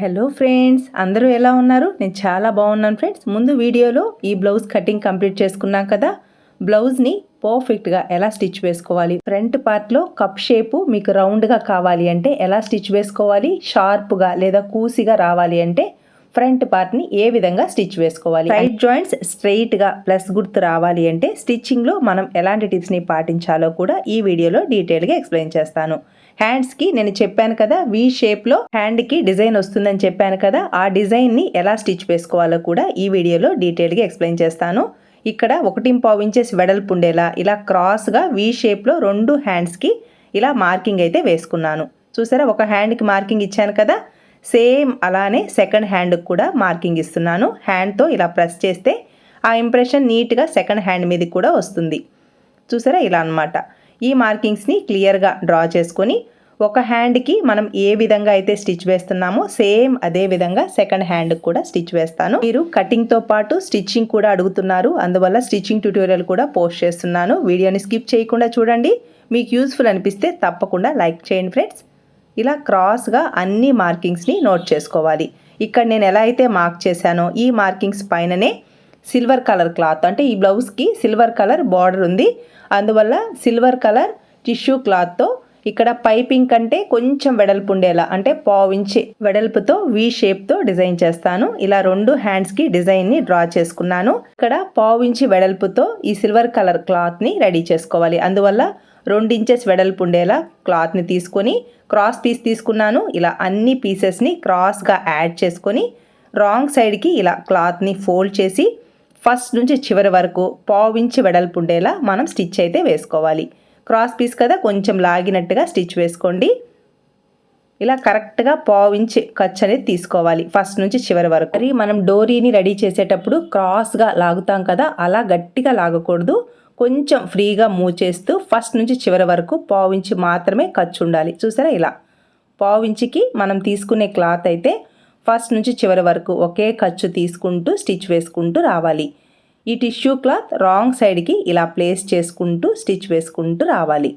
Hello friends అందరూ ఎలా ఉన్నారు? నేను చాలా బాగున్నాను ఫ్రెండ్స్ ముందు వీడియోలో ఈ బ్లౌజ్ కటింగ్ కంప్లీట్ చేసుకున్నాం కదా? బ్లౌజ్ని పర్ఫెక్ట్గా ఎలా స్టిచ్ వేసుకోవాలి? ఫ్రంట్ పార్ట్లో కప్ షేపు మీకు రౌండ్గా కావాలి అంటే ఎలా స్టిచ్ వేసుకోవాలి? షార్ప్గా లేదా కూసిగా రావాలి అంటే ఫ్రంట్ పార్ట్ని ఏ విధంగా స్టిచ్ వేసుకోవాలి? సైడ్ జాయింట్స్ స్ట్రైట్గా ప్లస్ గుర్తు రావాలి అంటే స్టిచ్చింగ్లో మనం ఎలాంటి టిప్స్ని పాటించాలో కూడా ఈ వీడియోలో డీటెయిల్గా ఎక్స్ప్లెయిన్ చేస్తాను. హ్యాండ్స్కి నేను చెప్పాను కదా వి షేప్లో హ్యాండ్కి డిజైన్ వస్తుందని చెప్పాను కదా ఆ డిజైన్ని ఎలా స్టిచ్ వేసుకోవాలో కూడా ఈ వీడియోలో డీటెయిల్గా ఎక్స్ప్లెయిన్ చేస్తాను. ఇక్కడ ఒకటి పావు ఇంచెస్ వెడల్పు ఉండేలా ఇలా క్రాస్గా వి షేప్లో రెండు హ్యాండ్స్కి ఇలా మార్కింగ్ అయితే వేసుకున్నాను. చూసారా ఒక హ్యాండ్కి మార్కింగ్ ఇచ్చాను కదా సేమ్ అలానే సెకండ్ హ్యాండ్కి కూడా మార్కింగ్ ఇస్తున్నాను. హ్యాండ్తో ఇలా ప్రెస్ చేస్తే ఆ ఇంప్రెషన్ నీట్గా సెకండ్ హ్యాండ్ మీదకి కూడా వస్తుంది. చూసారా ఇలా అనమాట ఈ మార్కింగ్స్ని క్లియర్గా డ్రా చేసుకొని ఒక హ్యాండ్కి మనం ఏ విధంగా అయితే స్టిచ్ వేస్తున్నామో సేమ్ అదే విధంగా సెకండ్ హ్యాండ్కి కూడా స్టిచ్ వేస్తాను. మీరు కటింగ్తో పాటు స్టిచ్చింగ్ కూడా అడుగుతున్నారు. అందువల్ల స్టిచ్చింగ్ ట్యూటోరియల్ కూడా పోస్ట్ చేస్తున్నాను. వీడియోని స్కిప్ చేయకుండా చూడండి. మీకు యూస్ఫుల్ అనిపిస్తే తప్పకుండా లైక్ చేయండి ఫ్రెండ్స్. ఇలా క్రాస్గా అన్ని మార్కింగ్స్ని నోట్ చేసుకోవాలి. ఇక్కడ నేను ఎలా అయితే మార్క్ చేశానో ఈ మార్కింగ్స్ పైననే సిల్వర్ కలర్ క్లాత్. అంటే ఈ బ్లౌజ్కి సిల్వర్ కలర్ బార్డర్ ఉంది. అందువల్ల సిల్వర్ కలర్ టిష్యూ క్లాత్తో ఇక్కడ పైపింగ్ కంటే కొంచెం వెడల్పు ఉండేలా అంటే పావించి వెడల్పుతో వి షేప్తో డిజైన్ చేస్తాను. ఇలా రెండు హ్యాండ్స్కి డిజైన్ని డ్రా చేసుకున్నాను. ఇక్కడ పావించి వెడల్పుతో ఈ సిల్వర్ కలర్ క్లాత్ని రెడీ చేసుకోవాలి. అందువల్ల రెండు ఇంచెస్ వెడల్పు ఉండేలా క్లాత్ని తీసుకొని క్రాస్ పీస్ తీసుకున్నాను. ఇలా అన్ని పీసెస్ని క్రాస్గా యాడ్ చేసుకొని రాంగ్ సైడ్కి ఇలా క్లాత్ని ఫోల్డ్ చేసి ఫస్ట్ నుంచి చివరి వరకు పావించి వెడల్పు ఉండేలా మనం స్టిచ్ అయితే వేసుకోవాలి. క్రాస్ పీస్ కదా కొంచెం లాగినట్టుగా స్టిచ్ వేసుకోండి. ఇలా కరెక్ట్గా పావించి ఖర్చు అనేది తీసుకోవాలి ఫస్ట్ నుంచి చివరి వరకు. మరి మనం డోరీని రెడీ చేసేటప్పుడు క్రాస్గా లాగుతాం కదా అలా గట్టిగా లాగకూడదు. కొంచెం ఫ్రీగా మూవ్ చేస్తూ ఫస్ట్ నుంచి చివరి వరకు పావించి మాత్రమే ఖర్చు ఉండాలి. చూసారా ఇలా? పావించికి మనం తీసుకునే క్లాత్ అయితే ఫస్ట్ నుంచి చివరి వరకు ఒకే ఖర్చు తీసుకుంటూ స్టిచ్ వేసుకుంటూ రావాలి. ఈ టిష్యూ క్లాత్ రాంగ్ సైడ్కి ఇలా ప్లేస్ చేసుకుంటూ స్టిచ్ వేసుకుంటూ రావాలి.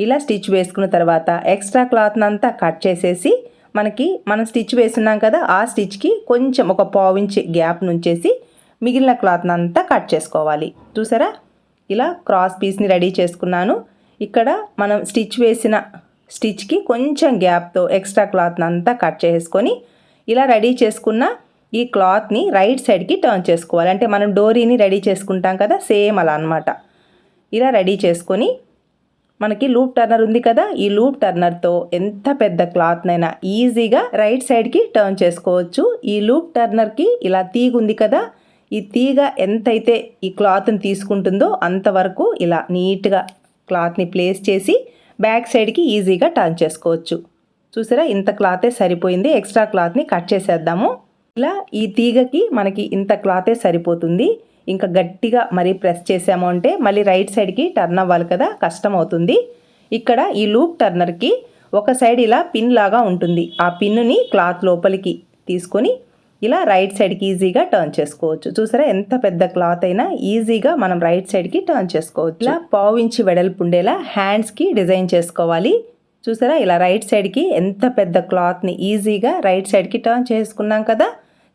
ఇలా స్టిచ్ వేసుకున్న తర్వాత ఎక్స్ట్రా క్లాత్ని అంతా కట్ చేసేసి మనకి మనం స్టిచ్ వేసున్నాం కదా ఆ స్టిచ్కి కొంచెం ఒక పావించ్ గ్యాప్ నుంచేసి మిగిలిన క్లాత్ని అంతా కట్ చేసుకోవాలి. చూసారా? ఇలా క్రాస్ పీస్ని రెడీ చేసుకున్నాను. ఇక్కడ మనం స్టిచ్ వేసిన స్టిచ్కి కొంచెం గ్యాప్తో ఎక్స్ట్రా క్లాత్ని అంతా కట్ చేసుకొని ఇలా రెడీ చేసుకున్న ఈ క్లాత్ని రైట్ సైడ్కి టర్న్ చేసుకోవాలి. అంటే మనం డోరీని రెడీ చేసుకుంటాం కదా సేమ్ అలా అనమాట ఇలా రెడీ చేసుకొని మనకి లూప్ టర్నర్ ఉంది కదా ఈ లూప్ టర్నర్తో ఎంత పెద్ద క్లాత్నైనా ఈజీగా రైట్ సైడ్కి టర్న్ చేసుకోవచ్చు. ఈ లూప్ టర్నర్కి ఇలా తీగ ఉంది కదా ఈ తీగ ఎంతైతే ఈ క్లాత్ని తీసుకుంటుందో అంతవరకు ఇలా నీట్గా క్లాత్ని ప్లేస్ చేసి బ్యాక్ సైడ్కి ఈజీగా టర్న్ చేసుకోవచ్చు. చూసారా? ఇంత క్లాతే సరిపోయింది. ఎక్స్ట్రా క్లాత్ని కట్ చేసేద్దాము. ఇలా ఈ తీగకి మనకి ఇంత క్లాతే సరిపోతుంది. ఇంకా గట్టిగా మరీ ప్రెస్ చేసాము అంటే మళ్ళీ రైట్ సైడ్కి టర్న్ అవ్వాలి కదా? కష్టం అవుతుంది. ఇక్కడ ఈ లూప్ టర్నర్కి ఒక సైడ్ ఇలా పిన్ లాగా ఉంటుంది. ఆ పిన్నుని క్లాత్ లోపలికి తీసుకొని ఇలా రైట్ సైడ్కి ఈజీగా టర్న్ చేసుకోవచ్చు. చూసారా? ఎంత పెద్ద క్లాత్ అయినా ఈజీగా మనం రైట్ సైడ్కి టర్న్ చేసుకోవచ్చు. ఇలా పావు ఇంచి వెడల్పు ఉండేలా హ్యాండ్స్కి డిజైన్ చేసుకోవాలి. చూసారా? ఇలా రైట్ సైడ్కి ఎంత పెద్ద క్లాత్ని ఈజీగా రైట్ సైడ్కి టర్న్ చేసుకున్నాం కదా?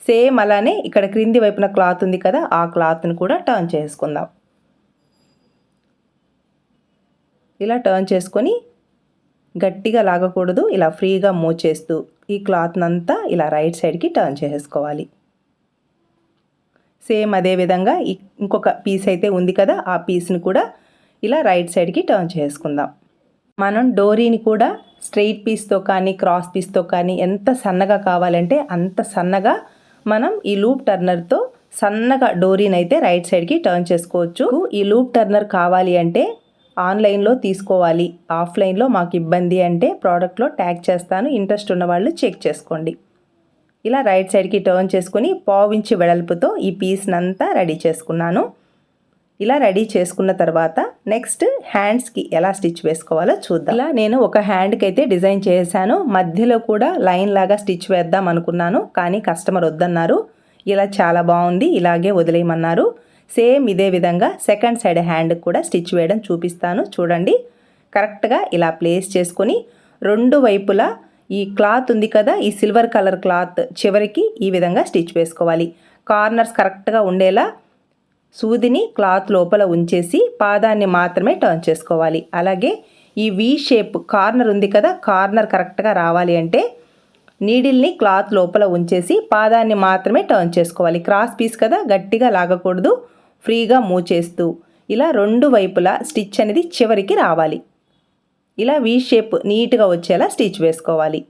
సేమ్ అలానే ఇక్కడ క్రింది వైపున క్లాత్ ఉంది కదా? ఆ క్లాత్ని కూడా టర్న్ చేసుకుందాం. ఇలా టర్న్ చేసుకొని గట్టిగా లాగకూడదు. ఇలా ఫ్రీగా మూవ్ చేస్తూ ఈ క్లాత్నంతా ఇలా రైట్ సైడ్కి టర్న్ చేసుకోవాలి సేమ్ అదే విధంగా ఇంకొక పీస్ అయితే ఉంది కదా ఆ పీస్ని కూడా ఇలా రైట్ సైడ్కి టర్న్ చేసుకుందాం. మనం డోరీని కూడా స్ట్రెయిట్ పీస్తో కానీ క్రాస్ పీస్తో కానీ ఎంత సన్నగా కావాలంటే అంత సన్నగా మనం ఈ లూప్ టర్నర్తో సన్నగా డోరీని అయితే రైట్ సైడ్కి టర్న్ చేసుకోవచ్చు. ఈ లూప్ టర్నర్ కావాలి అంటే ఆన్లైన్లో తీసుకోవాలి. ఆఫ్లైన్లో మాకు ఇబ్బంది అంటే ప్రోడక్ట్లో ట్యాగ్ చేస్తాను ఇంట్రెస్ట్ ఉన్న వాళ్ళు చెక్ చేసుకోండి. ఇలా రైట్ సైడ్కి టర్న్ చేసుకుని పావించి వెడల్పుతో ఈ పీస్నంతా రెడీ చేసుకున్నాను. ఇలా రెడీ చేసుకున్న తర్వాత నెక్స్ట్ హ్యాండ్స్కి ఎలా స్టిచ్ వేసుకోవాలో చూద్దాం. ఇలా నేను ఒక హ్యాండ్కి అయితే డిజైన్ చేశాను. మధ్యలో కూడా లైన్ లాగా స్టిచ్ వేద్దాం అనుకున్నాను కానీ కస్టమర్ వద్దన్నారు. ఇలా చాలా బాగుంది ఇలాగే వదిలేయమన్నారు. సేమ్ ఇదే విధంగా సెకండ్ సైడ్ హ్యాండ్ కూడా స్టిచ్ వేయడం చూపిస్తాను. చూడండి. కరెక్ట్గా ఇలా ప్లేస్ చేసుకొని రెండు వైపులా ఈ క్లాత్ ఉంది కదా ఈ సిల్వర్ కలర్ క్లాత్ చివరికి ఈ విధంగా స్టిచ్ వేసుకోవాలి. కార్నర్స్ కరెక్ట్గా ఉండేలా సూదిని క్లాత్ లోపల ఉంచేసి పాదాన్ని మాత్రమే టర్న్ చేసుకోవాలి. అలాగే ఈ వీ షేప్ కార్నర్ ఉంది కదా కార్నర్ కరెక్ట్గా రావాలి అంటే నీడిల్ని క్లాత్ లోపల ఉంచేసి పాదాన్ని మాత్రమే టర్న్ చేసుకోవాలి. క్రాస్ పీస్ కదా గట్టిగా లాగకూడదు. ఫ్రీగా మూవ్ చేస్తూ ఇలా రెండు వైపులా స్టిచ్ అనేది చివరికి రావాలి. ఇలా వీ షేప్ నీట్గా వచ్చేలా స్టిచ్ వేసుకోవాలి.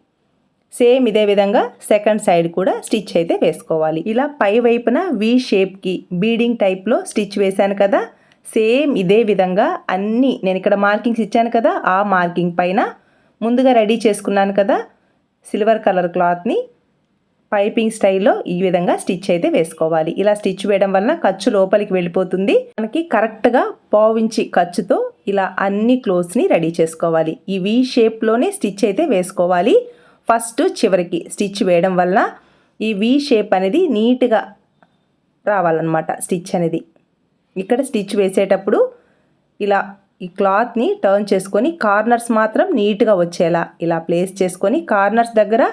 సేమ్ ఇదే విధంగా సెకండ్ సైడ్ కూడా స్టిచ్ అయితే వేసుకోవాలి. ఇలా పై వైపున వీ షేప్కి బీడింగ్ టైప్లో స్టిచ్ వేశాను కదా సేమ్ ఇదే విధంగా అన్నీ నేను ఇక్కడ మార్కింగ్స్ ఇచ్చాను కదా ఆ మార్కింగ్ పైన ముందుగా రెడీ చేసుకున్నాను కదా సిల్వర్ కలర్ క్లాత్ని పైపింగ్ స్టైల్లో ఈ విధంగా స్టిచ్ అయితే వేసుకోవాలి. ఇలా స్టిచ్ వేయడం వలన ఖర్చు లోపలికి వెళ్ళిపోతుంది. మనకి కరెక్ట్గా పావించి ఖర్చుతో ఇలా అన్ని క్లోత్స్ని రెడీ చేసుకోవాలి. ఈ వి షేప్లోనే స్టిచ్ అయితే వేసుకోవాలి. ఫస్ట్ చివరికి స్టిచ్ వేయడం వలన ఈ వి షేప్ అనేది నీట్గా రావాలన్నమాట స్టిచ్ అనేది. ఇక్కడ స్టిచ్ వేసేటప్పుడు ఇలా ఈ క్లాత్ని టర్న్ చేసుకొని కార్నర్స్ మాత్రం నీట్గా వచ్చేలా ఇలా ప్లేస్ చేసుకొని కార్నర్స్ దగ్గర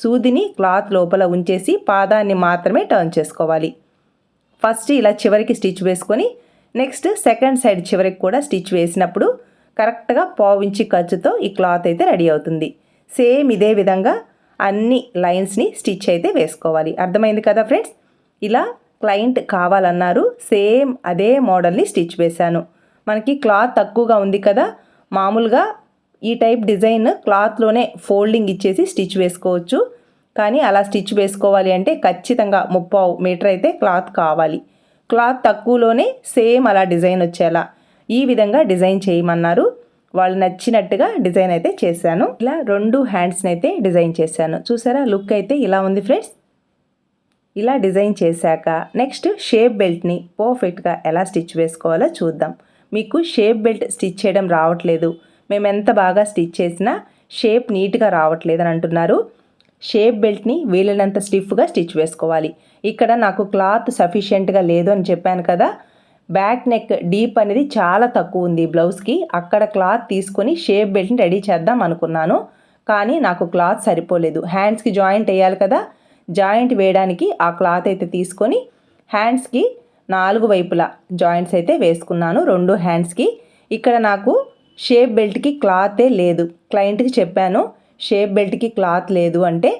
సూదిని క్లాత్ లోపల ఉంచేసి పాదాన్ని మాత్రమే టర్న్ చేసుకోవాలి. ఫస్ట్ ఇలా చివరికి స్టిచ్ వేసుకొని నెక్స్ట్ సెకండ్ సైడ్ చివరికి కూడా స్టిచ్ వేసినప్పుడు కరెక్ట్గా పావించి ఖర్చుతో ఈ క్లాత్ అయితే రెడీ అవుతుంది. సేమ్ ఇదే విధంగా అన్ని లైన్స్ని స్టిచ్ అయితే వేసుకోవాలి. అర్థమైంది కదా ఫ్రెండ్స్? ఇలా క్లయింట్ కావాలన్నారు సేమ్ అదే మోడల్ని స్టిచ్ వేశాను. మనకి క్లాత్ తక్కువగా ఉంది కదా మామూలుగా ఈ టైప్ డిజైన్ క్లాత్లోనే ఫోల్డింగ్ ఇచ్చేసి స్టిచ్ వేసుకోవచ్చు. కానీ అలా స్టిచ్ వేసుకోవాలి అంటే ఖచ్చితంగా ముప్పావు మీటర్ అయితే క్లాత్ కావాలి. క్లాత్ తక్కువలోనే సేమ్ అలా డిజైన్ వచ్చేలా. ఈ విధంగా డిజైన్ చేయమన్నారు. వాళ్ళు నచ్చినట్టుగా డిజైన్ అయితే చేశాను. ఇలా రెండు హ్యాండ్స్ని అయితే డిజైన్ చేశాను. చూసారా? లుక్ అయితే ఇలా ఉంది ఫ్రెండ్స్. ఇలా డిజైన్ చేశాక నెక్స్ట్ షేప్ బెల్ట్ని పర్ఫెక్ట్గా ఎలా స్టిచ్ వేసుకోవాలో చూద్దాం. మీకు షేప్ బెల్ట్ స్టిచ్ చేయడం రావట్లేదు. మేము ఎంత బాగా స్టిచ్ చేసినా షేప్ నీట్గా రావట్లేదని అంటున్నారు. షేప్ బెల్ట్ని వీలైనంత స్టిఫ్గా స్టిచ్ వేసుకోవాలి. ఇక్కడ నాకు క్లాత్ సఫిషియెంట్గా లేదు అని చెప్పాను కదా. బ్యాక్ నెక్ డీప్ అనేది చాలా తక్కువ ఉంది బ్లౌజ్కి. అక్కడ క్లాత్ తీసుకొని షేప్ బెల్ట్ని రెడీ చేద్దాం అనుకున్నాను. కానీ నాకు క్లాత్ సరిపోలేదు. హ్యాండ్స్కి జాయింట్ వేయాలి కదా. జాయింట్ వేయడానికి ఆ క్లాత్ అయితే తీసుకొని హ్యాండ్స్కి నాలుగు వైపులా జాయింట్స్ అయితే వేసుకున్నాను. రెండు హ్యాండ్స్కి. ఇక్కడ నాకు షేప్ బెల్ట్కి క్లాతే లేదు. క్లయింట్కి చెప్పాను షేప్ బెల్ట్కి క్లాత్ లేదు అంటే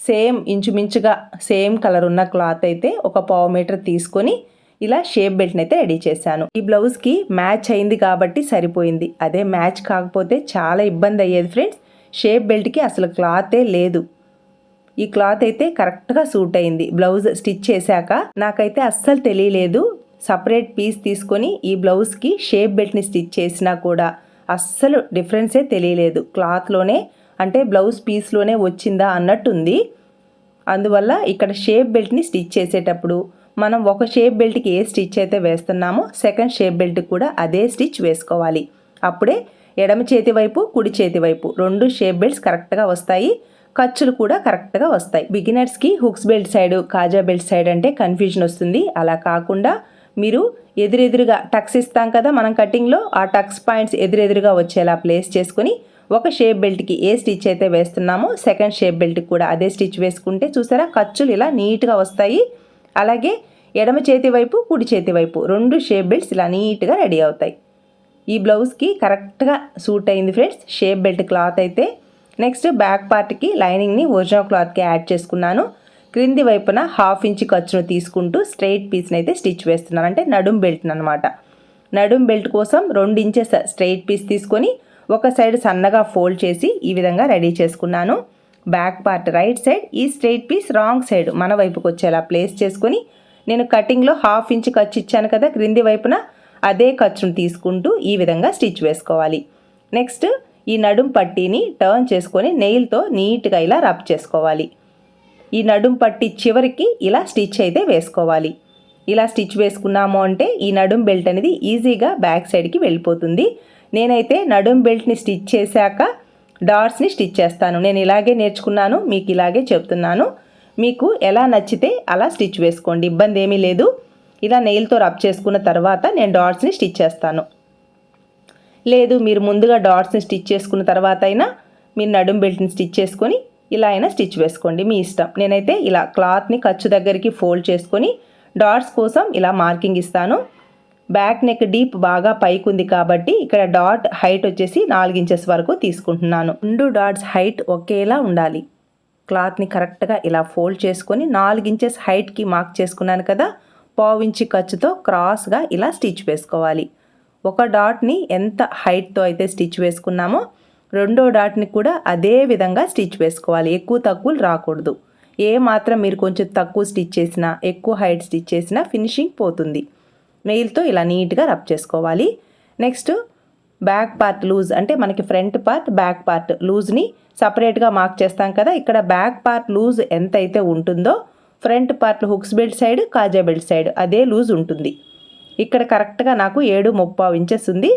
సేమ్ ఇంచుమించుగా సేమ్ కలర్ ఉన్న క్లాత్ అయితే ఒక పావు మీటర్ తీసుకొని ఇలా షేప్ బెల్ట్ని అయితే రెడీ చేశాను. ఈ బ్లౌజ్కి మ్యాచ్ అయింది కాబట్టి సరిపోయింది. అదే మ్యాచ్ కాకపోతే చాలా ఇబ్బంది అయ్యేది ఫ్రెండ్స్. షేప్ బెల్ట్కి అసలు క్లాతే లేదు. ఈ క్లాత్ అయితే కరెక్ట్గా సూట్ అయింది. బ్లౌజ్ స్టిచ్ చేశాక నాకైతే అస్సలు తెలియలేదు. సపరేట్ పీస్ తీసుకొని ఈ బ్లౌజ్కి షేప్ బెల్ట్ని స్టిచ్ చేసినా కూడా అస్సలు డిఫరెన్సే తెలియలేదు. క్లాత్లోనే అంటే బ్లౌజ్ పీస్లోనే వచ్చిందా అన్నట్టుంది. అందువల్ల ఇక్కడ షేప్ బెల్ట్ని స్టిచ్ చేసేటప్పుడు మనం ఒక షేప్ బెల్ట్కి ఏ స్టిచ్ అయితే వేస్తున్నామో సెకండ్ షేప్ బెల్ట్ కూడా అదే స్టిచ్ వేసుకోవాలి. అప్పుడే ఎడమ చేతి వైపు కుడి చేతి వైపు రెండు షేప్ బెల్ట్స్ కరెక్ట్గా వస్తాయి. ఖర్చులు కూడా కరెక్ట్గా వస్తాయి. బిగినర్స్కి హుక్స్ బెల్ట్ సైడ్ కాజా బెల్ట్ సైడ్ అంటే కన్ఫ్యూజన్ వస్తుంది. అలా కాకుండా మీరు ఎదురెదురుగా టక్స్ ఇస్తాం కదా మనం కటింగ్లో ఆ టక్స్ పాయింట్స్ ఎదురెదురుగా వచ్చేలా ప్లేస్ చేసుకొని ఒక షేప్ బెల్ట్కి ఏ స్టిచ్ అయితే వేస్తున్నామో సెకండ్ షేప్ బెల్ట్కి కూడా అదే స్టిచ్ వేసుకుంటే చూసారా ఖర్చులు ఇలా నీట్గా వస్తాయి. అలాగే ఎడమ చేతి వైపు కుడి చేతి వైపు రెండు షేప్ బెల్ట్స్ ఇలా నీట్గా రెడీ అవుతాయి. ఈ బ్లౌజ్కి కరెక్ట్గా సూట్ అయింది ఫ్రెండ్స్ షేప్ బెల్ట్ క్లాత్ అయితే. నెక్స్ట్ బ్యాక్ పార్ట్కి లైనింగ్ని ఒరిజినల్ క్లాత్కి యాడ్ చేసుకున్నాను. క్రింది వైపున హాఫ్ ఇంచ్ ఖర్చును తీసుకుంటూ స్ట్రైట్ పీస్ని అయితే స్టిచ్ వేస్తున్నాను అంటే నడుం బెల్ట్ అనమాట నడుం బెల్ట్ కోసం రెండు ఇంచెస్ స్ట్రైట్ పీస్ తీసుకొని ఒక సైడ్ సన్నగా ఫోల్డ్ చేసి ఈ విధంగా రెడీ చేసుకున్నాను. బ్యాక్ పార్ట్ రైట్ సైడ్ ఈ స్ట్రైట్ పీస్ రాంగ్ సైడ్ మన వైపుకు వచ్చేలా ప్లేస్ చేసుకొని నేను కటింగ్లో హాఫ్ ఇంచ్ ఖర్చు ఇచ్చాను కదా క్రింది వైపున అదే ఖర్చును తీసుకుంటూ ఈ విధంగా స్టిచ్ వేసుకోవాలి. నెక్స్ట్ ఈ నడుం పట్టీని టర్న్ చేసుకొని నెయిల్తో నీట్గా ఇలా రబ్ చేసుకోవాలి. ఈ నడుం పట్టి చివరికి ఇలా స్టిచ్ అయితే వేసుకోవాలి. ఇలా స్టిచ్ వేసుకున్నాము అంటే ఈ నడుం బెల్ట్ అనేది ఈజీగా బ్యాక్ సైడ్కి వెళ్ళిపోతుంది. నేనైతే నడుం బెల్ట్ని స్టిచ్ చేశాక డాట్స్ని స్టిచ్ చేస్తాను. నేను ఇలాగే నేర్చుకున్నాను మీకు ఇలాగే చెప్తున్నాను. మీకు ఎలా నచ్చితే అలా స్టిచ్ వేసుకోండి ఇబ్బంది ఏమీ లేదు. ఇలా నెయిల్తో రబ్ చేసుకున్న తర్వాత నేను డాట్స్ని స్టిచ్ చేస్తాను. లేదు మీరు ముందుగా డాట్స్ని స్టిచ్ చేసుకున్న తర్వాత అయినా మీరు నడుం బెల్ట్ని స్టిచ్ చేసుకొని ఇలా అయినా స్టిచ్ వేసుకోండి మీ ఇష్టం. నేనైతే ఇలా క్లాత్ని ఖర్చు దగ్గరికి ఫోల్డ్ చేసుకొని డాట్స్ కోసం ఇలా మార్కింగ్ ఇస్తాను. బ్యాక్ నెక్ డీప్ బాగా పైకి ఉంది కాబట్టి ఇక్కడ డాట్ హైట్ వచ్చేసి నాలుగు ఇంచెస్ వరకు తీసుకుంటున్నాను. రెండు డాట్స్ హైట్ ఒకేలా ఉండాలి. క్లాత్ని కరెక్ట్గా ఇలా ఫోల్డ్ చేసుకొని నాలుగు ఇంచెస్ హైట్కి మార్క్ చేసుకున్నాను కదా పావించి ఖర్చుతో క్రాస్గా ఇలా స్టిచ్ వేసుకోవాలి. ఒక డాట్ని ఎంత హైట్తో అయితే స్టిచ్ వేసుకున్నామో రెండో డాట్ని కూడా అదే విధంగా స్టిచ్ వేసుకోవాలి. ఎక్కువ తక్కువలు రాకూడదు. ఏ మాత్రం మీరు కొంచెం తక్కువ స్టిచ్ చేసినా ఎక్కువ హైట్ స్టిచ్ చేసినా ఫినిషింగ్ పోతుంది. నెయిల్తో ఇలా నీట్గా రబ్ చేసుకోవాలి. నెక్స్ట్ బ్యాక్ పార్ట్ లూజ్ అంటే మనకి ఫ్రంట్ పార్ట్ బ్యాక్ పార్ట్ లూజ్ని సపరేట్గా మార్క్ చేస్తాం కదా. ఇక్కడ బ్యాక్ పార్ట్ లూజ్ ఎంత అయితే ఉంటుందో front part hooks belt side కాజా బెల్ట్ సైడ్ అదే లూజ్ ఉంటుంది. ఇక్కడ కరెక్ట్గా నాకు ఏడు ముప్పావు ఇంచెస్ ఉంది.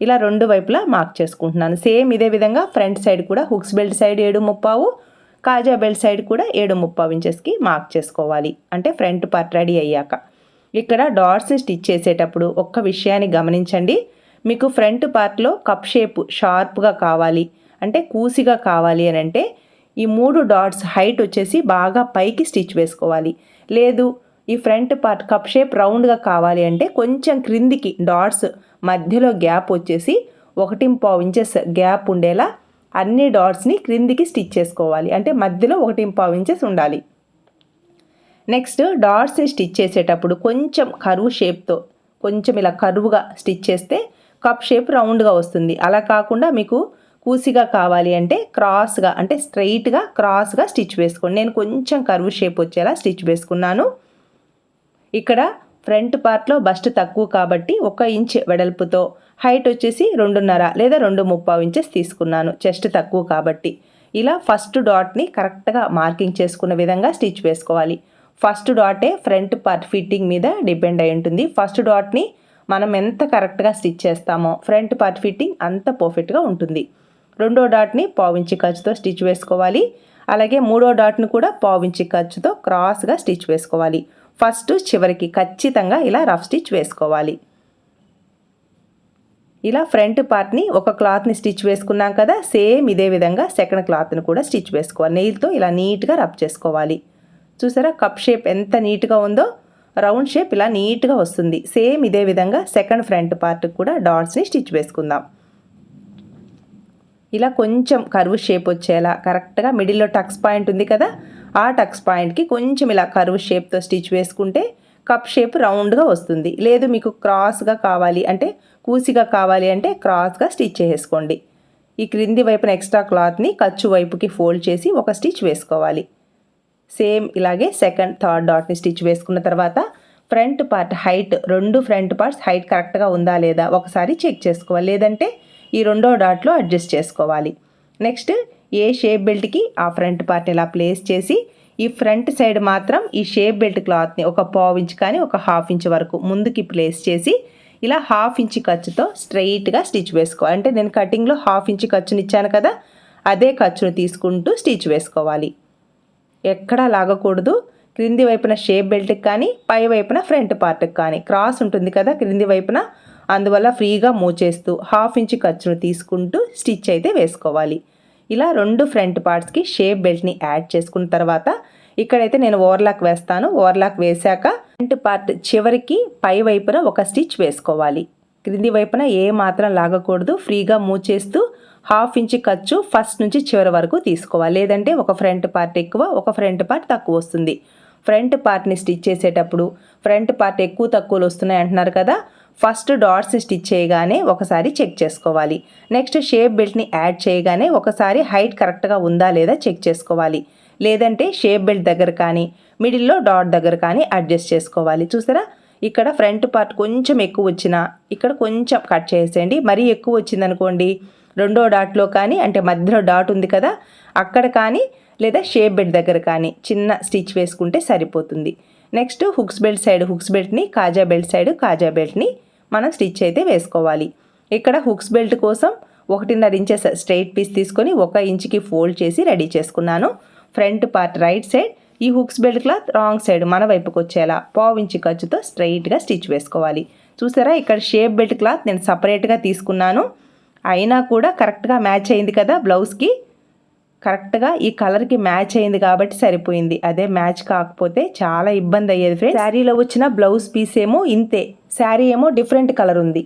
ఇలా రెండు వైపులా మార్క్ చేసుకుంటున్నాను. సేమ్ ఇదే విధంగా ఫ్రంట్ సైడ్ కూడా హుక్స్ బెల్ట్ సైడ్ ఏడు ముప్పావు కాజా బెల్ట్ సైడ్ కూడా ఏడు ముప్పావు ఇంచెస్కి మార్క్ చేసుకోవాలి. అంటే ఫ్రంట్ పార్ట్ రెడీ అయ్యాక. ఇక్కడ డాట్స్ స్టిచ్ చేసేటప్పుడు ఒక్క విషయాన్ని గమనించండి. మీకు ఫ్రంట్ పార్ట్లో కప్ షేప్ షార్ప్గా కావాలి. అంటే కూసిగా కావాలి అని అంటే ఈ మూడు డాట్స్ హైట్ వచ్చేసి బాగా పైకి స్టిచ్ వేసుకోవాలి. లేదు ఈ ఫ్రంట్ పార్ట్ కప్ షేప్ రౌండ్గా కావాలి అంటే కొంచెం క్రిందికి డాట్స్ మధ్యలో గ్యాప్ వచ్చేసి ఒకటి పావు ఇంచెస్ గ్యాప్ ఉండేలా అన్ని డాట్స్ని క్రిందికి స్టిచ్ చేసుకోవాలి. అంటే మధ్యలో ఒకటి పావు ఇంచెస్ ఉండాలి. నెక్స్ట్ డాట్స్ స్టిచ్ చేసేటప్పుడు కొంచెం కరువు షేప్తో కొంచెం ఇలా కరువుగా స్టిచ్ చేస్తే కప్ షేప్ రౌండ్గా వస్తుంది. అలా కాకుండా మీకు కూసిగా కావాలి అంటే క్రాస్గా అంటే స్ట్రైట్గా క్రాస్గా స్టిచ్ వేసుకోండి. నేను కొంచెం కరువు షేప్ వచ్చేలా స్టిచ్ వేసుకున్నాను. ఇక్కడ ఫ్రంట్ పార్ట్లో బస్ట్ తక్కువ కాబట్టి ఒక ఇంచ్ వెడల్పుతో హైట్ వచ్చేసి రెండున్నర లేదా రెండు ముప్పావు ఇంచెస్ తీసుకున్నాను. చెస్ట్ తక్కువ కాబట్టి. ఇలా ఫస్ట్ డాట్ని కరెక్ట్గా మార్కింగ్ చేసుకున్న విధంగా స్టిచ్ వేసుకోవాలి. ఫస్ట్ డాటే ఫ్రంట్ పార్ట్ ఫిట్టింగ్ మీద డిపెండ్ అయి ఉంటుంది. ఫస్ట్ డాట్ని మనం ఎంత కరెక్ట్గా స్టిచ్ చేస్తామో ఫ్రంట్ పార్ట్ ఫిట్టింగ్ అంత పర్ఫెక్ట్గా ఉంటుంది. రెండో డాట్ని పావించి ఖర్చుతో స్టిచ్ వేసుకోవాలి. అలాగే మూడో డాట్ను కూడా పావించి ఖర్చుతో క్రాస్గా స్టిచ్ వేసుకోవాలి. ఫస్ట్ చివరికి ఖచ్చితంగా ఇలా రఫ్ స్టిచ్ వేసుకోవాలి. ఇలా ఫ్రంట్ పార్ట్ని ఒక క్లాత్ని స్టిచ్ వేసుకున్నాం కదా సేమ్ ఇదే విధంగా సెకండ్ క్లాత్ని కూడా స్టిచ్ వేసుకోవాలి. నెయిల్తో ఇలా నీట్గా రబ్ చేసుకోవాలి. చూసారా కప్ షేప్ ఎంత నీట్గా ఉందో రౌండ్ షేప్ ఇలా నీట్గా వస్తుంది. సేమ్ ఇదే విధంగా సెకండ్ ఫ్రంట్ పార్ట్కి కూడా డాట్స్ని స్టిచ్ వేసుకుందాం. ఇలా కొంచెం కర్వ్ షేప్ వచ్చేలా కరెక్ట్గా మిడిల్లో టక్స్ పాయింట్ ఉంది కదా ఆ టక్స్ పాయింట్కి కొంచెం ఇలా కర్వ్ షేప్తో స్టిచ్ వేసుకుంటే కప్ షేప్ రౌండ్గా వస్తుంది. లేదు మీకు క్రాస్గా కావాలి అంటే కూసిగా కావాలి అంటే క్రాస్గా స్టిచ్ చేసుకోండి. ఈ క్రింది వైపున ఎక్స్ట్రా క్లాత్ని ఖర్చు వైపుకి ఫోల్డ్ చేసి ఒక స్టిచ్ వేసుకోవాలి. సేమ్ ఇలాగే సెకండ్ థర్డ్ డాట్ని స్టిచ్ వేసుకున్న తర్వాత ఫ్రంట్ పార్ట్ హైట్ రెండు ఫ్రంట్ పార్ట్స్ హైట్ కరెక్ట్గా ఉందా లేదా ఒకసారి చెక్ చేసుకోవాలి. లేదంటే ఈ రెండో డాట్లో అడ్జస్ట్ చేసుకోవాలి. నెక్స్ట్ ఏ షేప్ బెల్ట్కి ఆ ఫ్రంట్ పార్ట్ని ఇలా ప్లేస్ చేసి ఈ ఫ్రంట్ సైడ్ మాత్రం ఈ షేప్ బెల్ట్ క్లాత్ని ఒక పావు ఇంచ్ కానీ ఒక హాఫ్ ఇంచ్ వరకు ముందుకి ప్లేస్ చేసి ఇలా హాఫ్ ఇంచ్ ఖర్చుతో స్ట్రైట్గా స్టిచ్ వేసుకోవాలి అంటే నేను కటింగ్లో హాఫ్ ఇంచ్ ఖర్చుని ఇచ్చాను కదా అదే ఖర్చును తీసుకుంటూ స్టిచ్ వేసుకోవాలి. ఎక్కడా లాగకూడదు. క్రింది వైపున షేప్ బెల్ట్కి కానీ పై వైపున ఫ్రంట్ పార్ట్కి కానీ. క్రాస్ ఉంటుంది కదా క్రింది వైపున అందువల్ల ఫ్రీగా మూవ్ చేస్తూ హాఫ్ ఇంచ్ ఖర్చును తీసుకుంటూ స్టిచ్ అయితే వేసుకోవాలి. ఇలా రెండు ఫ్రంట్ పార్ట్స్కి షేప్ బెల్ట్ని యాడ్ చేసుకున్న తర్వాత ఇక్కడైతే నేను ఓవర్లాక్ వేస్తాను. ఓవర్లాక్ వేశాక ఫ్రంట్ పార్ట్ చివరికి పై వైపున ఒక స్టిచ్ వేసుకోవాలి. క్రింది వైపున ఏ మాత్రం లాగకూడదు. ఫ్రీగా మూవ్ చేస్తూ హాఫ్ ఇంచ్ ఖర్చు ఫస్ట్ నుంచి చివరి వరకు తీసుకోవాలి. లేదంటే ఒక ఫ్రంట్ పార్ట్ ఎక్కువ ఒక ఫ్రంట్ పార్ట్ తక్కువ వస్తుంది. ఫ్రంట్ పార్ట్ని స్టిచ్ చేసేటప్పుడు ఫ్రంట్ పార్ట్ ఎక్కువ తక్కువలు వస్తున్నాయి అంటున్నారు కదా. ఫస్ట్ డాట్స్ స్టిచ్ చేయగానే ఒకసారి చెక్ చేసుకోవాలి. నెక్స్ట్ షేప్ బెల్ట్ని యాడ్ చేయగానే ఒకసారి హైట్ కరెక్ట్గా ఉందా లేదా చెక్ చేసుకోవాలి. లేదంటే షేప్ బెల్ట్ దగ్గర కానీ మిడిల్లో డాట్ దగ్గర కానీ అడ్జస్ట్ చేసుకోవాలి. చూసారా? ఇక్కడ ఫ్రంట్ పార్ట్ కొంచెం ఎక్కువ వచ్చినా ఇక్కడ కొంచెం కట్ చేసేయండి. మరీ ఎక్కువ వచ్చిందనుకోండి రెండో డాట్లో కానీ అంటే మధ్యలో డాట్ ఉంది కదా అక్కడ కానీ లేదా షేప్ బెల్ట్ దగ్గర కానీ చిన్న స్టిచ్ వేసుకుంటే సరిపోతుంది. Next hooks belt side hooks బెల్ట్ని కాజా బెల్ట్ సైడ్ కాజా బెల్ట్ని మనం స్టిచ్ అయితే వేసుకోవాలి. ఇక్కడ హుక్స్ బెల్ట్ కోసం ఒకటిన్నర ఇంచెస్ స్ట్రైట్ పీస్ తీసుకొని ఒక ఇంచుకి ఫోల్డ్ చేసి రెడీ చేసుకున్నాను. ఫ్రంట్ పార్ట్ రైట్ సైడ్ ఈ hooks belt cloth wrong side మన వైపుకి వచ్చేలా పావు ఇంచు ఖర్చుతో స్ట్రైట్గా స్టిచ్ వేసుకోవాలి. చూసారా ఇక్కడ షేప్ బెల్ట్ క్లాత్ నేను సపరేట్గా తీసుకున్నాను. అయినా కూడా కరెక్ట్గా మ్యాచ్ అయింది కదా బ్లౌజ్కి కరెక్ట్గా ఈ కలర్కి మ్యాచ్ అయింది కాబట్టి సరిపోయింది. అదే మ్యాచ్ కాకపోతే చాలా ఇబ్బంది అయ్యేది ఫ్రెండ్స్. శారీలో వచ్చిన బ్లౌజ్ పీస్ ఏమో ఇంతే. శారీ ఏమో డిఫరెంట్ కలర్ ఉంది.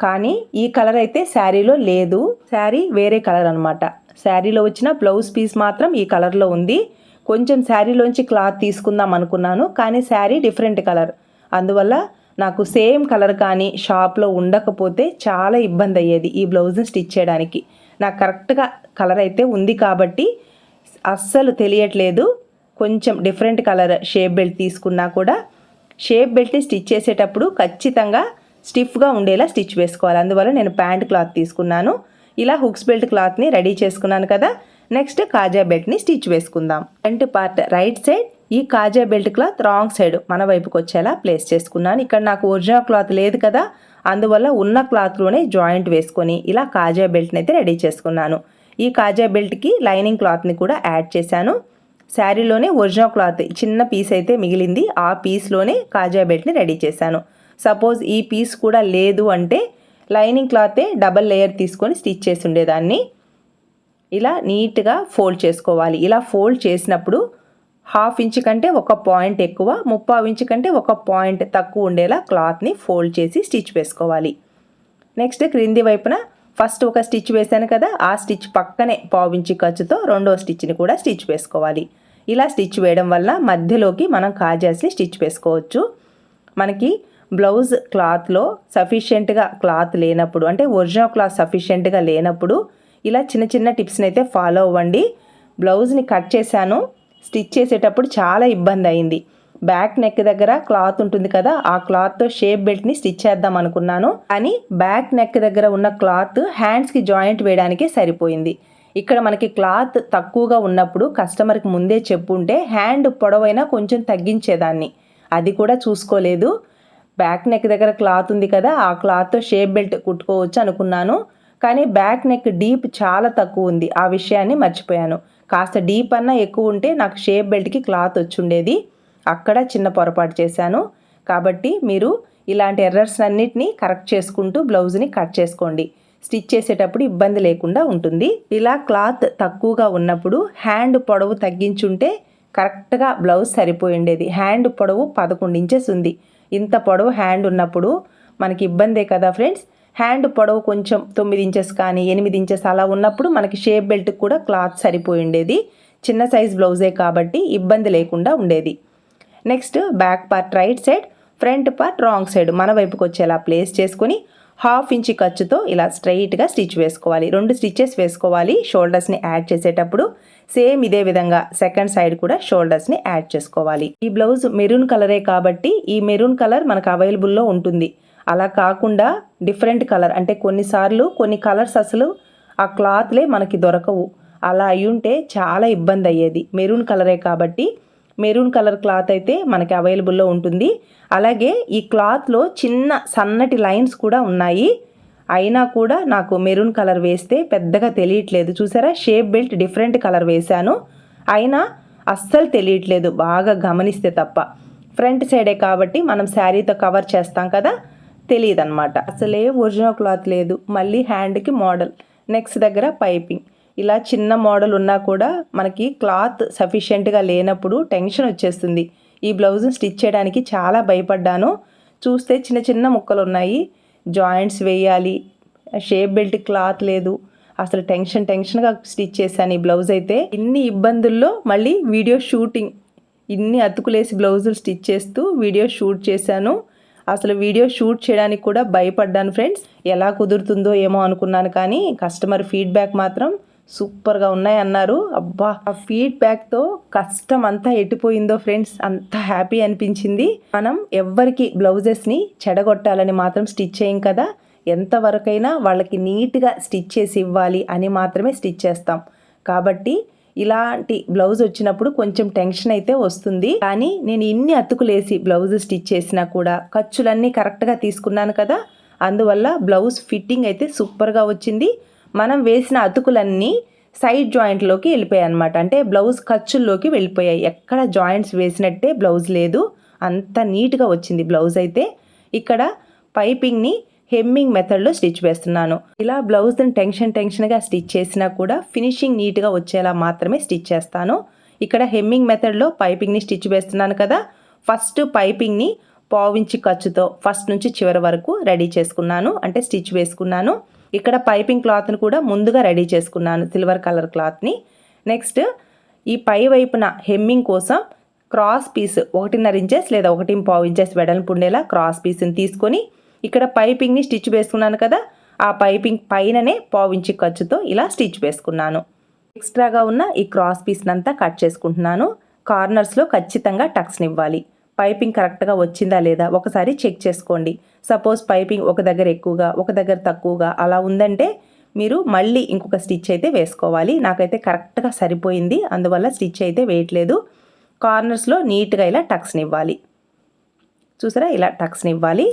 కానీ ఈ కలర్ అయితే శారీలో లేదు. శారీ వేరే కలర్ అనమాట శారీలో వచ్చిన బ్లౌజ్ పీస్ మాత్రం ఈ కలర్లో ఉంది. కొంచెం శారీలోంచి క్లాత్ తీసుకుందాం అనుకున్నాను. కానీ శారీ డిఫరెంట్ కలర్. అందువల్ల నాకు సేమ్ కలర్ కానీ షాప్లో ఉండకపోతే చాలా ఇబ్బంది అయ్యేది ఈ బ్లౌజ్ని స్టిచ్ చేయడానికి. నాకు కరెక్ట్గా కలర్ అయితే ఉంది కాబట్టి అస్సలు తెలియట్లేదు. కొంచెం డిఫరెంట్ కలర్ షేప్ బెల్ట్ తీసుకున్నా కూడా. షేప్ బెల్ట్ని స్టిచ్ చేసేటప్పుడు ఖచ్చితంగా స్టిఫ్గా ఉండేలా స్టిచ్ వేసుకోవాలి. అందువల్ల నేను ప్యాంట్ క్లాత్ తీసుకున్నాను. ఇలా హుక్స్ బెల్ట్ క్లాత్ని రెడీ చేసుకున్నాను కదా. నెక్స్ట్ కాజా బెల్ట్ని స్టిచ్ వేసుకుందాం. ఫ్రంట్ పార్ట్ రైట్ సైడ్ ఈ కాజా బెల్ట్ క్లాత్ రాంగ్ సైడ్ మన వైపుకి వచ్చేలా ప్లేస్ చేసుకున్నాను. ఇక్కడ నాకు ఒరిజినల్ క్లాత్ లేదు కదా. అందువల్ల ఉన్న క్లాత్లోనే జాయింట్ వేసుకొని ఇలా కాజా బెల్ట్ని అయితే రెడీ చేసుకున్నాను. ఈ కాజా బెల్ట్కి లైనింగ్ క్లాత్ని కూడా యాడ్ చేశాను. శారీలోనే ఒరిజినల్ క్లాత్ చిన్న పీస్ అయితే మిగిలింది. ఆ పీస్లోనే కాజా బెల్ట్ని రెడీ చేశాను. సపోజ్ ఈ పీస్ కూడా లేదు అంటే లైనింగ్ క్లాతే డబల్ లేయర్ తీసుకొని స్టిచ్ చేసి ఉండేదాన్ని. ఇలా నీట్గా ఫోల్డ్ చేసుకోవాలి. ఇలా ఫోల్డ్ చేసినప్పుడు హాఫ్ ఇంచ్ కంటే ఒక పాయింట్ ఎక్కువ ముప్పావు ఇంచ్ కంటే ఒక పాయింట్ తక్కువ ఉండేలా క్లాత్ని ఫోల్డ్ చేసి స్టిచ్ వేసుకోవాలి. నెక్స్ట్ క్రింది వైపున ఫస్ట్ ఒక స్టిచ్ వేసాను కదా ఆ స్టిచ్ పక్కనే పావించి ఖర్చుతో రెండో స్టిచ్ని కూడా స్టిచ్ వేసుకోవాలి. ఇలా స్టిచ్ వేయడం వల్ల మధ్యలోకి మనం కాజాస్ని స్టిచ్ వేసుకోవచ్చు. మనకి బ్లౌజ్ క్లాత్లో సఫిషియెంట్గా క్లాత్ లేనప్పుడు అంటే ఒరిజినల్ క్లాత్ సఫిషియెంట్గా లేనప్పుడు ఇలా చిన్న చిన్న టిప్స్ని అయితే ఫాలో అవ్వండి. బ్లౌజ్ని కట్ చేశాను స్టిచ్ చేసేటప్పుడు చాలా ఇబ్బంది అయింది. బ్యాక్ నెక్ దగ్గర క్లాత్ ఉంటుంది కదా ఆ క్లాత్తో షేప్ బెల్ట్ని స్టిచ్ చేద్దాం అనుకున్నాను. కానీ బ్యాక్ నెక్ దగ్గర ఉన్న క్లాత్ హ్యాండ్స్కి జాయింట్ వేయడానికి సరిపోయింది. ఇక్కడ మనకి క్లాత్ తక్కువగా ఉన్నప్పుడు కస్టమర్కి ముందే చెప్పుంటే హ్యాండ్ పొడవైనా కొంచెం తగ్గించేదాన్ని. అది కూడా చూసుకోలేదు. బ్యాక్ నెక్ దగ్గర క్లాత్ ఉంది కదా ఆ క్లాత్తో షేప్ బెల్ట్ కుట్టుకోవచ్చు అనుకున్నాను. కానీ బ్యాక్ నెక్ డీప్ చాలా తక్కువ ఉంది. ఆ విషయాన్ని మర్చిపోయాను. కాస్త డీప్ అన్నా ఎక్కువ ఉంటే నాకు షేప్ బెల్ట్కి క్లాత్ వచ్చుండేది అక్కడ చిన్న పొరపాటు చేశాను. కాబట్టి మీరు ఇలాంటి ఎర్రర్స్ అన్నిటినీ కరెక్ట్ చేసుకుంటూ బ్లౌజ్ని కట్ చేసుకోండి. స్టిచ్ చేసేటప్పుడు ఇబ్బంది లేకుండా ఉంటుంది. ఇలా క్లాత్ తక్కువగా ఉన్నప్పుడు హ్యాండ్ పొడవు తగ్గించుంటే కరెక్ట్గా బ్లౌజ్ సరిపోయి ఉండేది హ్యాండ్ పొడవు పదకొండు ఇంచెస్ ఉంది. ఇంత పొడవు హ్యాండ్ ఉన్నప్పుడు మనకి ఇబ్బందే కదా ఫ్రెండ్స్. హ్యాండ్ పొడవు కొంచెం తొమ్మిది ఇంచెస్ కానీ ఎనిమిది ఇంచెస్ అలా ఉన్నప్పుడు మనకి షేప్ బెల్ట్ కూడా క్లాత్ సరిపోయి ఉండేది చిన్న సైజ్ బ్లౌజే కాబట్టి ఇబ్బంది లేకుండా ఉండేది. Next back part right side front part wrong side మన వైపుకి వచ్చేలా ప్లేస్ చేసుకొని హాఫ్ ఇంచ్ ఖర్చుతో ఇలా స్ట్రైట్గా స్టిచ్ వేసుకోవాలి. రెండు స్టిచ్చెస్ వేసుకోవాలి. షోల్డర్స్ని యాడ్ చేసేటప్పుడు సేమ్ ఇదే విధంగా సెకండ్ సైడ్ కూడా షోల్డర్స్ని యాడ్ చేసుకోవాలి. ఈ బ్లౌజ్ మెరూన్ కలరే కాబట్టి ఈ మెరూన్ కలర్ మనకు అవైలబుల్లో ఉంటుంది. అలా కాకుండా డిఫరెంట్ కలర్ అంటే కొన్నిసార్లు కొన్ని కలర్స్ అసలు ఆ క్లాత్లే మనకి దొరకవు. అలా అయ్యుంటే చాలా ఇబ్బంది అయ్యేది. మెరూన్ కలరే కాబట్టి మెరూన్ కలర్ క్లాత్ అయితే మనకి అవైలబుల్లో ఉంటుంది. అలాగే ఈ క్లాత్లో చిన్న సన్నటి లైన్స్ కూడా ఉన్నాయి. అయినా కూడా నాకు మెరూన్ కలర్ వేస్తే పెద్దగా తెలియట్లేదు. చూసారా? షేప్ బెల్ట్ డిఫరెంట్ కలర్ వేశాను. అయినా అస్సలు తెలియట్లేదు. బాగా గమనిస్తే తప్ప. ఫ్రంట్ సైడే కాబట్టి మనం శారీతో కవర్ చేస్తాం కదా? తెలియదు అనమాట అసలే ఒరిజినల్ క్లాత్ లేదు. మళ్ళీ హ్యాండ్కి మోడల్. నెక్స్ట్ దగ్గర పైపింగ్. ఇలా చిన్న మోడల్ ఉన్నా కూడా మనకి క్లాత్ సఫిషియెంట్గా లేనప్పుడు టెన్షన్ వచ్చేస్తుంది. ఈ బ్లౌజ్ని స్టిచ్ చేయడానికి చాలా భయపడ్డాను. చూస్తే చిన్న చిన్న ముక్కలు ఉన్నాయి. జాయింట్స్ వేయాలి. షేప్ బెల్ట్ క్లాత్ లేదు. అసలు టెన్షన్ టెన్షన్గా స్టిచ్ చేశాను ఈ బ్లౌజ్ అయితే. ఇన్ని ఇబ్బందుల్లో మళ్ళీ వీడియో షూటింగ్. ఇన్ని అతుకులేసి బ్లౌజులు స్టిచ్ చేస్తూ వీడియో షూట్ చేశాను. అసలు వీడియో షూట్ చేయడానికి కూడా భయపడ్డాను ఫ్రెండ్స్. ఎలా కుదురుతుందో ఏమో అనుకున్నాను కానీ కస్టమర్ ఫీడ్బ్యాక్ మాత్రం సూపర్గా ఉన్నాయి అన్నారు అబ్బా ఆ ఫీడ్బ్యాక్తో కష్టం అంతా ఎట్టిపోయిందో ఫ్రెండ్స్ అంత హ్యాపీ అనిపించింది. మనం ఎవ్వరికి బ్లౌజెస్ని చెడగొట్టాలని మాత్రం స్టిచ్ చేయం కదా. ఎంతవరకైనా వాళ్ళకి నీట్గా స్టిచ్ చేసి ఇవ్వాలి అని మాత్రమే స్టిచ్ చేస్తాం. కాబట్టి ఇలాంటి బ్లౌజ్ వచ్చినప్పుడు కొంచెం టెన్షన్ అయితే వస్తుంది. కానీ నేను ఇన్ని అతుకులేసి బ్లౌజ్ స్టిచ్ చేసినా కూడా ఖర్చులన్నీ కరెక్ట్గా తీసుకున్నాను కదా. అందువల్ల బ్లౌజ్ ఫిట్టింగ్ అయితే సూపర్గా వచ్చింది. మనం వేసిన అతుకులన్నీ సైడ్ జాయింట్లోకి వెళ్ళిపోయాయి అనమాట అంటే బ్లౌజ్ ఖర్చుల్లోకి వెళ్ళిపోయాయి. ఎక్కడ జాయింట్స్ వేసినట్టే బ్లౌజ్ లేదు. అంత నీట్గా వచ్చింది బ్లౌజ్ అయితే. ఇక్కడ పైపింగ్ని హెమ్మింగ్ మెథడ్లో స్టిచ్ వేస్తున్నాను. ఇలా బ్లౌజ్ని టెన్షన్ టెన్షన్గా స్టిచ్ చేసినా కూడా ఫినిషింగ్ నీట్గా వచ్చేలా మాత్రమే స్టిచ్ చేస్తాను. ఇక్కడ హెమ్మింగ్ మెథడ్లో పైపింగ్ని స్టిచ్ వేస్తున్నాను కదా. ఫస్ట్ పైపింగ్ని పావించి ఖర్చుతో ఫస్ట్ నుంచి చివరి వరకు రెడీ చేసుకున్నాను. అంటే స్టిచ్ వేసుకున్నాను. ఇక్కడ పైపింగ్ క్లాత్ని కూడా ముందుగా రెడీ చేసుకున్నాను సిల్వర్ కలర్ క్లాత్ని. నెక్స్ట్ ఈ పై వైపున హెమ్మింగ్ కోసం క్రాస్ పీస్ ఒకటిన్నర ఇంచెస్ లేదా ఒకటి పావు ఇంచెస్ వెడల్పు ఉండేలా క్రాస్ పీస్ని తీసుకొని ఇక్కడ పైపింగ్ని స్టిచ్ వేసుకున్నాను కదా ఆ పైపింగ్ పైననే పావు ఇంచి ఖర్చుతో ఇలా స్టిచ్ వేసుకున్నాను. ఎక్స్ట్రాగా ఉన్న ఈ క్రాస్ పీస్ని అంతా కట్ చేసుకుంటున్నాను. కార్నర్స్లో ఖచ్చితంగా టక్స్ని ఇవ్వాలి. పైపింగ్ కరెక్ట్గా వచ్చిందా లేదా ఒకసారి చెక్ చేసుకోండి. సపోజ్ పైపింగ్ ఒక దగ్గర ఎక్కువగా ఒక దగ్గర తక్కువగా అలా ఉందంటే మీరు మళ్ళీ ఇంకొక స్టిచ్ అయితే వేసుకోవాలి. నాకైతే కరెక్ట్గా సరిపోయింది. అందువల్ల స్టిచ్ అయితే వేయట్లేదు. కార్నర్స్లో నీట్గా ఇలా టక్స్ని ఇవ్వాలి చూసారా? ఇలా టక్స్ని ఇవ్వాలి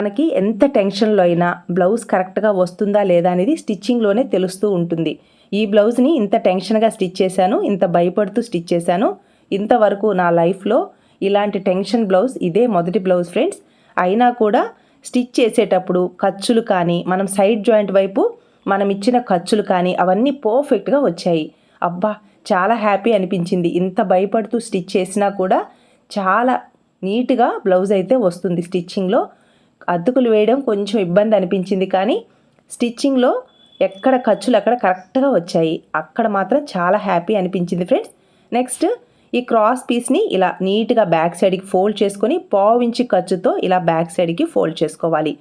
మనకి ఎంత టెన్షన్లో అయినా బ్లౌజ్ కరెక్ట్గా వస్తుందా లేదా అనేది స్టిచ్చింగ్లోనే తెలుస్తూ ఉంటుంది. ఈ బ్లౌజ్ని ఇంత టెన్షన్గా స్టిచ్ చేశాను ఇంత భయపడుతూ స్టిచ్ చేశాను ఇంతవరకు నా లైఫ్లో ఇలాంటి టెన్షన్ బ్లౌజ్ ఇదే మొదటి బ్లౌజ్ ఫ్రెండ్స్. అయినా కూడా స్టిచ్ చేసేటప్పుడు ఖర్చులు కానీ మనం సైడ్ జాయింట్ వైపు మనం ఇచ్చిన ఖర్చులు కానీ అవన్నీ పర్ఫెక్ట్గా వచ్చాయి. అబ్బా! చాలా హ్యాపీ అనిపించింది. ఇంత భయపడుతూ స్టిచ్ చేసినా కూడా చాలా నీట్గా బ్లౌజ్ అయితే వస్తుంది స్టిచ్చింగ్లో. అద్దుకులు వేయడం కొంచెం ఇబ్బంది అనిపించింది కానీ స్టిచ్చింగ్లో ఎక్కడ ఖర్చులు అక్కడ కరెక్ట్గా వచ్చాయి. అక్కడ మాత్రం చాలా హ్యాపీ అనిపించింది ఫ్రెండ్స్. నెక్స్ట్ ఈ క్రాస్ పీస్ని ఇలా నీట్గా బ్యాక్ సైడ్కి ఫోల్డ్ చేసుకొని పావించి ఖర్చుతో ఇలా బ్యాక్ సైడ్కి ఫోల్డ్ చేసుకోవాలి.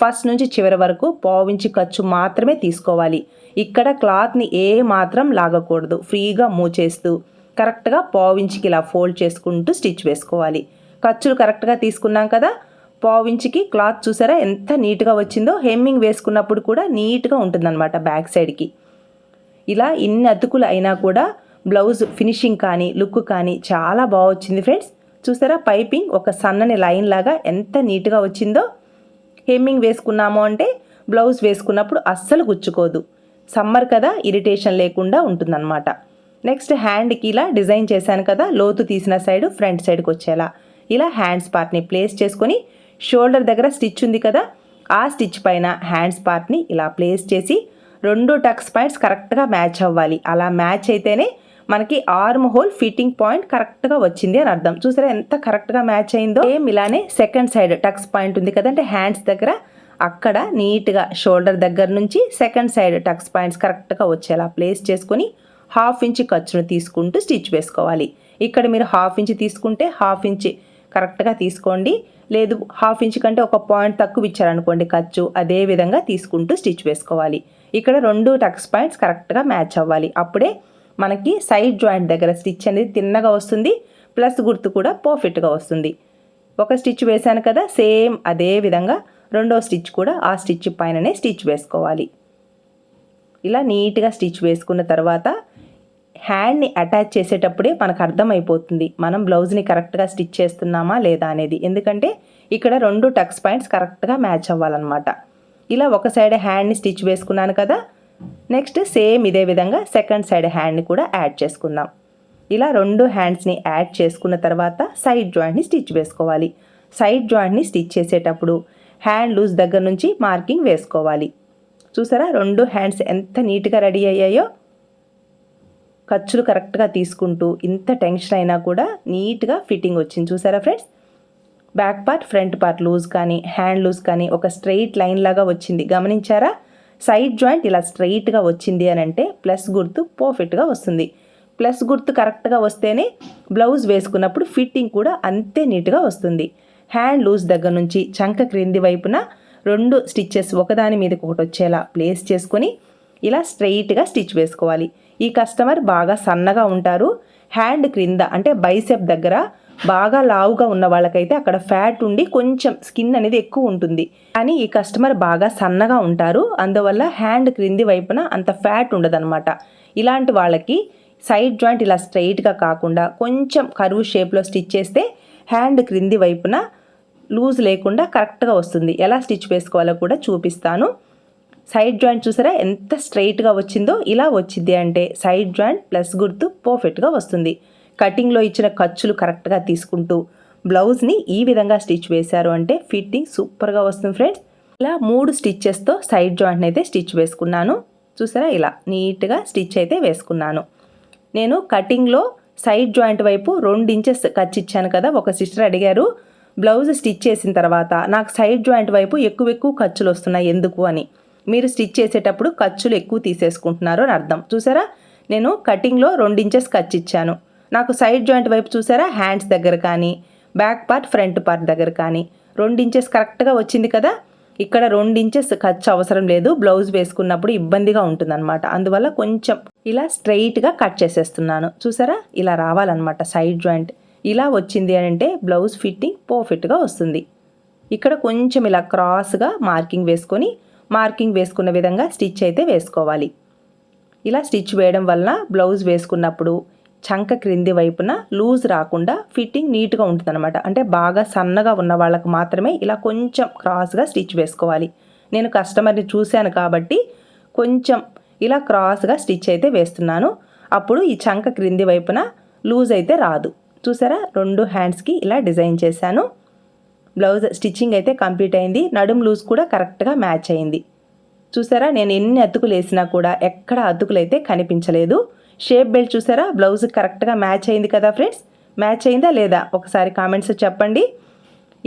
ఫస్ట్ నుంచి చివరి వరకు పావించి ఖర్చు మాత్రమే తీసుకోవాలి. ఇక్కడ క్లాత్ని ఏ మాత్రం లాగకూడదు. ఫ్రీగా మూవ్ చేస్తూ కరెక్ట్గా పావించికి ఇలా ఫోల్డ్ చేసుకుంటూ స్టిచ్ వేసుకోవాలి. ఖర్చులు కరెక్ట్గా తీసుకున్నాం కదా? పావించికి క్లాత్ చూసారా ఎంత నీట్గా వచ్చిందో? హెమ్మింగ్ వేసుకున్నప్పుడు కూడా నీట్గా ఉంటుందన్నమాట బ్యాక్ సైడ్కి. ఇలా ఇన్ని అతుకులు అయినా కూడా బ్లౌజ్ ఫినిషింగ్ కానీ లుక్ కానీ చాలా బాగా వచ్చింది ఫ్రెండ్స్. చూసారా? పైపింగ్ ఒక సన్నని లైన్ లాగా ఎంత నీట్గా వచ్చిందో. హెమ్మింగ్ వేసుకున్నాము అంటే బ్లౌజ్ వేసుకున్నప్పుడు అస్సలు గుచ్చుకోదు. సమ్మర్ కదా ఇరిటేషన్ లేకుండా ఉంటుందన్నమాట. నెక్స్ట్ హ్యాండ్కి ఇలా డిజైన్ చేశాను కదా లోతు తీసిన సైడ్ ఫ్రంట్ సైడ్కి వచ్చేలా. ఇలా హ్యాండ్స్ పార్ట్ని ప్లేస్ చేసుకొని షోల్డర్ దగ్గర స్టిచ్ ఉంది కదా ఆ స్టిచ్ పైన హ్యాండ్స్ పార్ట్ని ఇలా ప్లేస్ చేసి రెండు టక్స్ పాయింట్స్ కరెక్ట్గా మ్యాచ్ అవ్వాలి. అలా మ్యాచ్ అయితేనే మనకి ఆర్మ్ హోల్ ఫిట్టింగ్ పాయింట్ కరెక్ట్గా వచ్చింది అని అర్థం. చూసారా ఎంత కరెక్ట్గా మ్యాచ్ అయిందో? ఏం ఇలానే సెకండ్ సైడ్ టక్స్ పాయింట్ ఉంది కదంటే హ్యాండ్స్ దగ్గర అక్కడ నీట్గా షోల్డర్ దగ్గర నుంచి సెకండ్ సైడ్ టక్స్ పాయింట్స్ కరెక్ట్గా వచ్చేలా ప్లేస్ చేసుకొని హాఫ్ ఇంచ్ ఖర్చును తీసుకుంటూ స్టిచ్ వేసుకోవాలి. ఇక్కడ మీరు హాఫ్ ఇంచ్ తీసుకుంటే హాఫ్ ఇంచ్ కరెక్ట్గా తీసుకోండి. లేదు హాఫ్ ఇంచ్ కంటే ఒక పాయింట్ తక్కువ ఇచ్చారనుకోండి ఖర్చు అదే విధంగా తీసుకుంటూ స్టిచ్ వేసుకోవాలి. ఇక్కడ రెండు టక్స్ పాయింట్స్ కరెక్ట్గా మ్యాచ్ అవ్వాలి. అప్పుడే మనకి సైడ్ జాయింట్ దగ్గర స్టిచ్ అనేది తిన్నగా వస్తుంది ప్లస్ గుర్తు కూడా పర్ఫెక్ట్గా వస్తుంది. ఒక స్టిచ్ వేశాను కదా సేమ్ అదే విధంగా రెండో స్టిచ్ కూడా ఆ స్టిచ్ పైననే స్టిచ్ వేసుకోవాలి. ఇలా నీట్గా స్టిచ్ వేసుకున్న తర్వాత హ్యాండ్ని అటాచ్ చేసేటప్పుడే మనకు అర్థమైపోతుంది మనం బ్లౌజ్ని కరెక్ట్గా స్టిచ్ చేస్తున్నామా లేదా అనేది. ఎందుకంటే ఇక్కడ రెండు టక్స్ పాయింట్స్ కరెక్ట్గా మ్యాచ్ అవ్వాలన్నమాట. ఇలా ఒక సైడ్ హ్యాండ్ని స్టిచ్ వేసుకున్నాను కదా నెక్స్ట్ సేమ్ ఇదే విధంగా సెకండ్ సైడ్ హ్యాండ్ని కూడా యాడ్ చేసుకుందాం. ఇలా రెండు హ్యాండ్స్ని యాడ్ చేసుకున్న తర్వాత సైడ్ జాయింట్ని స్టిచ్ వేసుకోవాలి. సైడ్ జాయింట్ని స్టిచ్ చేసేటప్పుడు హ్యాండ్ లూజ్ దగ్గర నుంచి మార్కింగ్ వేసుకోవాలి. చూసారా? రెండు హ్యాండ్స్ ఎంత నీట్గా రెడీ అయ్యాయో? ఖర్చులు కరెక్ట్గా తీసుకుంటూ ఇంత టెన్షన్ అయినా కూడా నీట్గా ఫిట్టింగ్ వచ్చింది. చూసారా friends back part front part loose కానీ హ్యాండ్ లూజ్ కానీ ఒక స్ట్రెయిట్ లైన్ లాగా వచ్చింది. గమనించారా? సైడ్ జాయింట్ ఇలా స్ట్రైట్గా వచ్చింది అని అంటే ప్లస్ గుర్తు పర్ఫెక్ట్గా వస్తుంది. ప్లస్ గుర్తు కరెక్ట్గా వస్తేనే బ్లౌజ్ వేసుకున్నప్పుడు ఫిట్టింగ్ కూడా అంతే నీట్గా వస్తుంది. హ్యాండ్ లూజ్ దగ్గర నుంచి చంక క్రింది వైపున రెండు స్టిచ్చెస్ ఒకదాని మీదకి ఒకటి వచ్చేలా ప్లేస్ చేసుకొని ఇలా స్ట్రైట్గా స్టిచ్ వేసుకోవాలి. ఈ కస్టమర్ బాగా సన్నగా ఉంటారు. హ్యాండ్ క్రింద అంటే బైసెప్ దగ్గర బాగా లావుగా ఉన్న వాళ్ళకైతే అక్కడ ఫ్యాట్ ఉండి కొంచెం స్కిన్ అనేది ఎక్కువ ఉంటుంది. కానీ ఈ కస్టమర్ బాగా సన్నగా ఉంటారు. అందువల్ల హ్యాండ్ క్రింది వైపున అంత ఫ్యాట్ ఉండదన్నమాట. ఇలాంటి వాళ్ళకి సైడ్ జాయింట్ ఇలా స్ట్రైట్గా కాకుండా కొంచెం కరువు షేప్లో స్టిచ్ చేస్తే హ్యాండ్ క్రింది వైపున లూజ్ లేకుండా కరెక్ట్గా వస్తుంది. ఎలా స్టిచ్ వేసుకోవాలో కూడా చూపిస్తాను. సైడ్ జాయింట్ చూసారా? ఎంత స్ట్రైట్గా వచ్చిందో ఇలా వచ్చింది అంటే సైడ్ జాయింట్ ప్లస్ గుర్తు పర్ఫెక్ట్గా వస్తుంది. కటింగ్లో ఇచ్చిన ఖర్చులు కరెక్ట్గా తీసుకుంటూ బ్లౌజ్ని ఈ విధంగా స్టిచ్ వేశారు. అంటే ఫిట్టింగ్ సూపర్గా వస్తుంది ఫ్రెండ్స్. ఇలా మూడు స్టిచ్చెస్తో సైడ్ జాయింట్ని అయితే స్టిచ్ వేసుకున్నాను. చూసారా? ఇలా నీట్గా స్టిచ్ అయితే వేసుకున్నాను. నేను కటింగ్లో సైడ్ జాయింట్ వైపు రెండు ఇంచెస్ ఖర్చు ఇచ్చాను కదా ఒక సిస్టర్ అడిగారు. బ్లౌజ్ స్టిచ్ చేసిన తర్వాత నాకు సైడ్ జాయింట్ వైపు ఎక్కువ ఎక్కువ ఖర్చులు వస్తున్నాయి ఎందుకు అని. మీరు స్టిచ్ చేసేటప్పుడు ఖర్చులు ఎక్కువ తీసేసుకుంటున్నారు అని అర్థం. చూసారా? నేను కటింగ్లో రెండు ఇంచెస్ ఖర్చు ఇచ్చాను. నాకు సైడ్ జాయింట్ వైపు చూసారా? హ్యాండ్స్ దగ్గర కానీ బ్యాక్ పార్ట్ ఫ్రంట్ పార్ట్ దగ్గర కానీ. రెండు ఇంచెస్ కరెక్ట్గా వచ్చింది కదా? ఇక్కడ రెండు ఇంచెస్ ఖర్చు అవసరం లేదు. బ్లౌజ్ వేసుకున్నప్పుడు ఇబ్బందిగా ఉంటుందన్నమాట. అందువల్ల కొంచెం ఇలా స్ట్రైట్గా కట్ చేసేస్తున్నాను. చూసారా? ఇలా రావాలన్నమాట సైడ్ జాయింట్. ఇలా వచ్చింది అని అంటే బ్లౌజ్ ఫిట్టింగ్ పర్ఫెక్ట్గా వస్తుంది. ఇక్కడ కొంచెం ఇలా క్రాస్గా మార్కింగ్ వేసుకొని మార్కింగ్ వేసుకున్న విధంగా స్టిచ్ అయితే వేసుకోవాలి. ఇలా స్టిచ్ వేయడం వలన బ్లౌజ్ వేసుకున్నప్పుడు చంక క్రింది వైపున లూజ్ రాకుండా ఫిట్టింగ్ నీట్గా ఉంటుందన్నమాట. అంటే బాగా సన్నగా ఉన్న వాళ్ళకు మాత్రమే ఇలా కొంచెం క్రాస్గా స్టిచ్ వేసుకోవాలి. నేను కస్టమర్ని చూశాను కాబట్టి కొంచెం ఇలా క్రాస్గా స్టిచ్ అయితే వేస్తున్నాను. అప్పుడు ఈ చంక క్రింది వైపున లూజ్ అయితే రాదు. చూసారా? రెండు హ్యాండ్స్కి ఇలా డిజైన్ చేశాను. బ్లౌజ్ స్టిచ్చింగ్ అయితే కంప్లీట్ అయింది. నడుం లూజ్ కూడా కరెక్ట్గా మ్యాచ్ అయింది. చూసారా? నేను ఎన్ని అతుకులు వేసినా కూడా ఎక్కడ అతుకులు అయితే కనిపించలేదు. షేప్ బెల్ట్ చూసారా? బ్లౌజ్ కరెక్ట్గా మ్యాచ్ అయింది కదా ఫ్రెండ్స్? మ్యాచ్ అయిందా లేదా? ఒకసారి కామెంట్స్ చెప్పండి.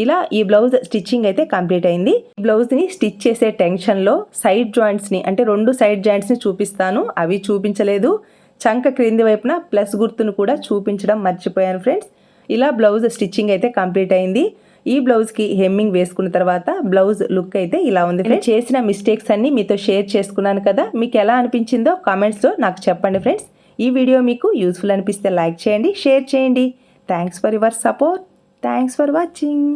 ఇలా ఈ బ్లౌజ్ స్టిచ్చింగ్ అయితే కంప్లీట్ అయింది. బ్లౌజ్ని స్టిచ్ చేసే టెన్షన్లో సైడ్ జాయింట్స్ని అంటే రెండు సైడ్ జాయింట్స్ని చూపిస్తాను. అవి చూపించలేదు. చంక క్రింది వైపున ప్లస్ గుర్తును కూడా చూపించడం మర్చిపోయాను ఫ్రెండ్స్. ఇలా బ్లౌజ్ స్టిచ్చింగ్ అయితే కంప్లీట్ అయింది. ఈ బ్లౌజ్కి హెమ్మింగ్ వేసుకున్న తర్వాత బ్లౌజ్ లుక్ అయితే ఇలా ఉంది ఫ్రెండ్స్. చేసిన మిస్టేక్స్ అన్ని మీతో షేర్ చేసుకున్నాను కదా. మీకు ఎలా అనిపించిందో కామెంట్స్లో నాకు చెప్పండి ఫ్రెండ్స్. ఈ వీడియో మీకు యూస్ఫుల్ అనిపిస్తే లైక్ చేయండి షేర్ చేయండి. Thanks for your support thanks for watching